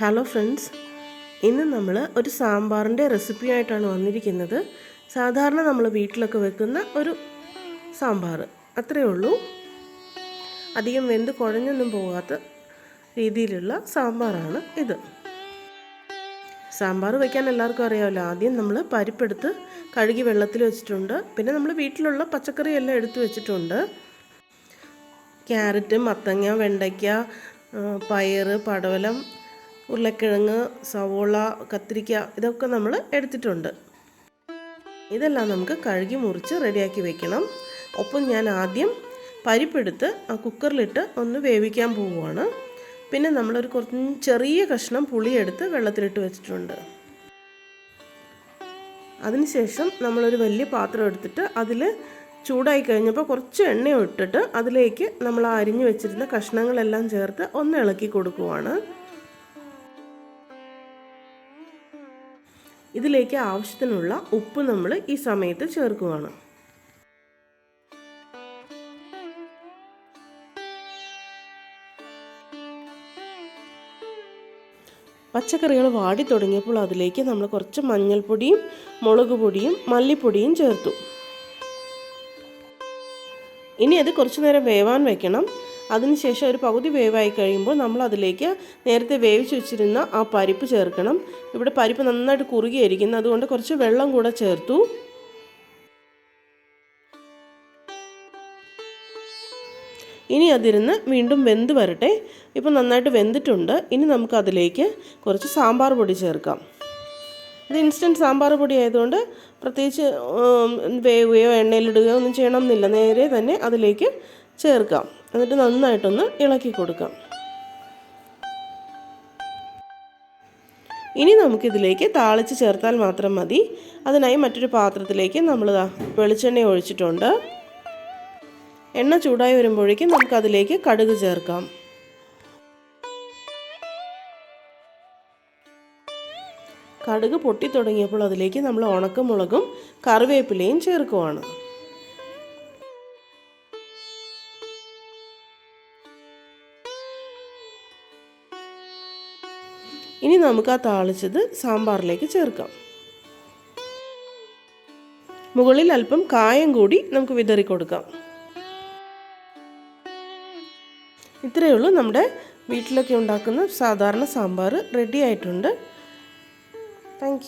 Hello friends ഇന്ന് നമ്മൾ ഒരു സാമ്പാറിന്റെ റെസിപ്പിയായിട്ടാണ് വന്നിരിക്കുന്നത്. സാധാരണ നമ്മൾ വീട്ടിലൊക്കെ വെക്കുന്ന ഒരു സാമ്പാർ അത്രയേ ഉള്ളൂ. അധികം വെന്ത് കുഴഞ്ഞൊന്നും പോകാത്ത രീതിയിലുള്ള സാമ്പാറാണ് ഇത്. സാമ്പാർ വയ്ക്കാൻ എല്ലാവർക്കും അറിയാമല്ലോ. ആദ്യം നമ്മൾ പരിപ്പെടുത്ത് കഴുകി വെള്ളത്തിൽ വെച്ചിട്ടുണ്ട്. പിന്നെ നമ്മൾ വീട്ടിലുള്ള പച്ചക്കറിയെല്ലാം എടുത്ത് വെച്ചിട്ടുണ്ട്. ക്യാരറ്റ് മത്തങ്ങ വെണ്ടയ്ക്ക പയർ പടവലം ഉരുളക്കിഴങ്ങ് സവോള കത്തിരിക്ക ഇതൊക്കെ നമ്മൾ എടുത്തിട്ടുണ്ട്. ഇതെല്ലാം നമുക്ക് കഴുകി മുറിച്ച് റെഡിയാക്കി വെക്കണം. ഒപ്പം ഞാൻ ആദ്യം പരിപ്പെടുത്ത് ആ കുക്കറിലിട്ട് ഒന്ന് വേവിക്കാൻ പോവുകയാണ്. പിന്നെ നമ്മളൊരു കുറച്ച് ചെറിയ കഷ്ണം പുളിയെടുത്ത് വെള്ളത്തിലിട്ട് വെച്ചിട്ടുണ്ട്. അതിനുശേഷം നമ്മളൊരു വലിയ പാത്രം എടുത്തിട്ട് അതിൽ ചൂടായി കഴിഞ്ഞപ്പോൾ കുറച്ച് എണ്ണ ഇട്ടിട്ട് അതിലേക്ക് നമ്മൾ അരിഞ്ഞു വെച്ചിരുന്ന കഷ്ണങ്ങളെല്ലാം ചേർത്ത് ഒന്ന് ഇളക്കി കൊടുക്കുവാണ്. ഇതിലേക്ക് ആവശ്യത്തിനുള്ള ഉപ്പ് നമ്മൾ ഈ സമയത്ത് ചേർക്കുകയാണ്. പച്ചക്കറികൾ വാടി തുടങ്ങിയപ്പോൾ അതിലേക്ക് നമ്മൾ കുറച്ച് മഞ്ഞൾപ്പൊടിയും മുളക് പൊടിയും മല്ലിപ്പൊടിയും ചേർത്തു. ഇനി അത് കുറച്ചു നേരം വേവാൻ വെക്കണം. അതിനുശേഷം ഒരു പകുതി വേവായി കഴിയുമ്പോൾ നമ്മൾ അതിലേക്ക് നേരത്തെ വേവിച്ച് വെച്ചിരുന്ന ആ പരിപ്പ് ചേർക്കണം. ഇവിടെ പരിപ്പ് നന്നായിട്ട് കുറുകിയായിരിക്കുന്നു അതുകൊണ്ട് കുറച്ച് വെള്ളം കൂടെ ചേർത്തു. ഇനി അതിരുന്ന് വീണ്ടും വെന്ത് വരട്ടെ. ഇപ്പം നന്നായിട്ട് വെന്തിട്ടുണ്ട്. ഇനി നമുക്ക് അതിലേക്ക് കുറച്ച് സാമ്പാർ പൊടി ചേർക്കാം. ഇത് ഇൻസ്റ്റന്റ് സാമ്പാർ പൊടി ആയതുകൊണ്ട് പ്രത്യേകിച്ച് വേവുകയോ എണ്ണയിലിടുകയോ ഒന്നും ചെയ്യണമെന്നില്ല. നേരെ തന്നെ അതിലേക്ക് ചേർക്കാം. എന്നിട്ട് നന്നായിട്ടൊന്ന് ഇളക്കി കൊടുക്കാം. ഇനി നമുക്കിതിലേക്ക് താളിച്ച് ചേർത്താൽ മാത്രം മതി. അതിനായി മറ്റൊരു പാത്രത്തിലേക്ക് നമ്മൾ വെളിച്ചെണ്ണ ഒഴിച്ചിട്ടുണ്ട്. എണ്ണ ചൂടായി വരുമ്പോഴേക്കും നമുക്കതിലേക്ക് കടുക് ചേർക്കാം. കടുക് പൊട്ടി തുടങ്ങിയപ്പോൾ അതിലേക്ക് നമ്മൾ ഉണക്കമുളകും കറിവേപ്പിലയും ചേർക്കുവാണ്. ഇനി നമുക്ക് ആ താളിച്ചത് സാമ്പാറിലേക്ക് ചേർക്കാം. മുകളിൽ അല്പം കായം കൂടി നമുക്ക് വിതറി കൊടുക്കാം. ഇത്രയേ ഉള്ളൂ നമ്മുടെ വീട്ടിലൊക്കെ ഉണ്ടാക്കുന്ന സാധാരണ സാമ്പാർ റെഡി ആയിട്ടുണ്ട്. താങ്ക്